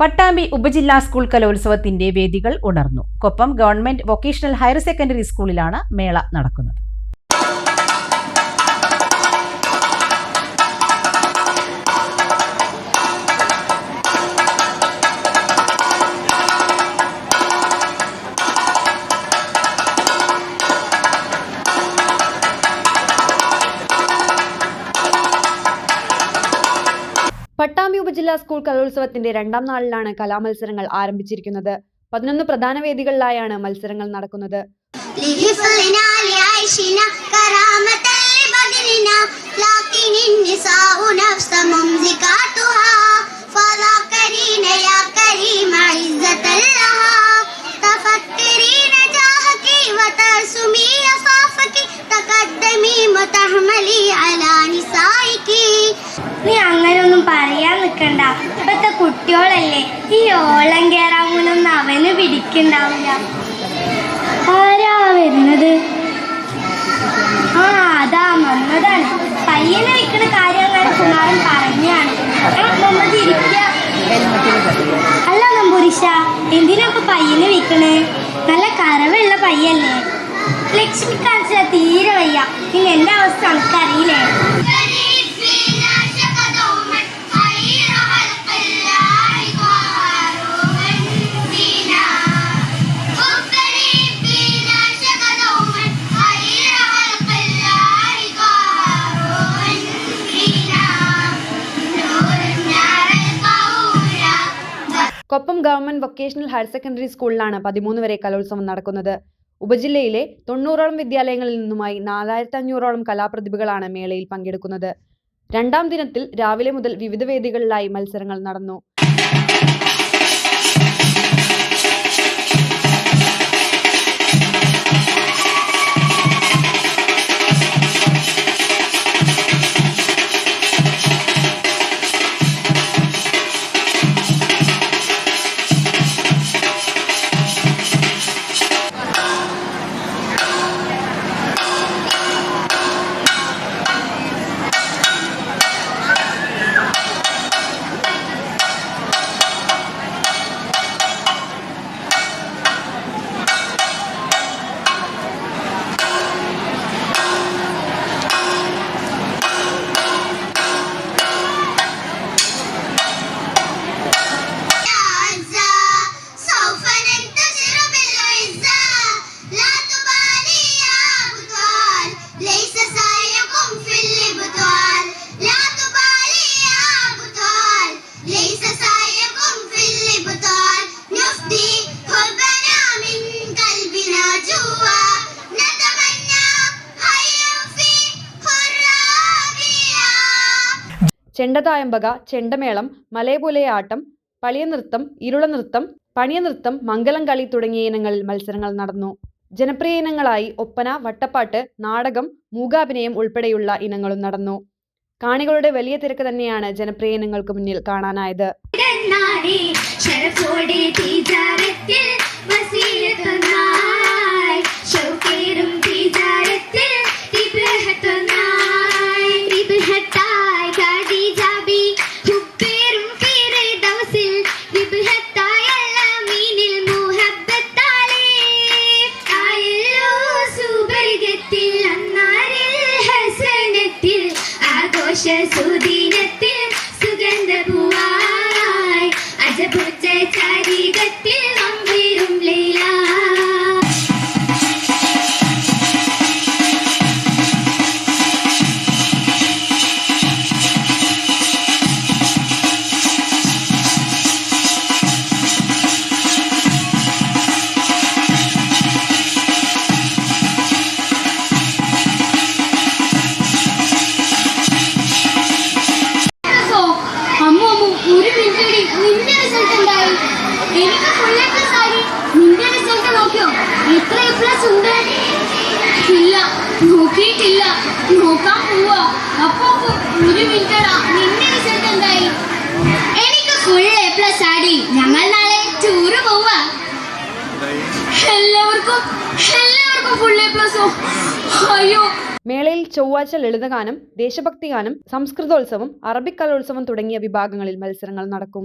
പട്ടാമ്പി ഉപജില്ലാ സ്കൂൾ കലോത്സവത്തിന്റെ വേദികൾ ഉണർന്നു. Koppam government vocational higher secondary സ്കൂളിലാണ് മേള നടക്കുന്നത്. ഉപജില്ലാ സ്കൂൾ കലോത്സവത്തിന്റെ രണ്ടാം നാളിലാണ് കലാമത്സരങ്ങൾ ആരംഭിച്ചിരിക്കുന്നത്. പതിനൊന്ന് പ്രധാന വേദികളിലായാണ് മത്സരങ്ങൾ നടക്കുന്നത്. പറയാൻ നിൽക്കണ്ട ഇപ്പത്തെ കുട്ടിയോളല്ലേ ഈ ഓളം കേറാമൂലൊന്നും അവന് പിടിക്കണ്ടാവില്ല. ആരാ വരുന്നത്? ആ അതാ മമ്മതാണ് പയ്യനെ വെക്കണ കാര്യങ്ങൾ കുമാരൻ പറഞ്ഞാണ്. അല്ല നമ്പൂരിഷ എന്തിനൊക്കെ പയ്യന് വെക്കണേ? നല്ല കറവുള്ള പയ്യല്ലേ. ലക്ഷ്മി കാണിച്ചാ തീരെ വയ്യ. പിന്നെ എന്റെ അവസ്ഥ നമുക്കറിയില്ലേ Koppam government vocational higher secondary സ്കൂളിലാണ് പതിമൂന്ന് വരെ കലോത്സവം നടക്കുന്നത്. ഉപജില്ലയിലെ തൊണ്ണൂറോളം വിദ്യാലയങ്ങളിൽ നിന്നുമായി നാലായിരത്തി അഞ്ഞൂറോളം കലാപ്രതിഭകളാണ് മേളയിൽ പങ്കെടുക്കുന്നത്. രണ്ടാം ദിനത്തിൽ രാവിലെ മുതൽ വിവിധ വേദികളിലായി മത്സരങ്ങൾ നടന്നു. ചെണ്ടതായമ്പക ചെണ്ടമേളം മലയപുലയാട്ടം പളിയനൃത്തം ഇരുളനൃത്തം പണിയനൃത്തം മംഗലം കളി തുടങ്ങിയ ഇനങ്ങളിൽ മത്സരങ്ങൾ നടന്നു. ജനപ്രിയ ഇനങ്ങളായി ഒപ്പന വട്ടപ്പാട്ട് നാടകം മൂകാഭിനയം ഉൾപ്പെടെയുള്ള ഇനങ്ങളും നടന്നു. കാണികളുടെ വലിയ തിരക്ക് തന്നെയാണ് ജനപ്രിയ ഇനങ്ങൾക്ക് മുന്നിൽ കാണാനായത്. Yes. നോക്കാൻ പോവാ അപ്പൊ ഒരു മിനിറ്റ് നിന്റെ റിസൾട്ട് എന്തായി എനിക്ക് ഫുൾ എ പ്ലസ് ആടി ഞങ്ങൾ നാളെ ടൂറ് പോവാ എല്ലാവർക്കും എല്ലാവർക്കും ഫുൾ എ പ്ലസോ അയ്യോ മേളയിൽ ചൊവ്വാഴ്ച ലളിതഗാനം ദേശഭക്തി ഗാനം സംസ്കൃതോത്സവം അറബിക് കലോത്സവം തുടങ്ങിയ വിഭാഗങ്ങളിൽ മത്സരങ്ങൾ നടക്കും.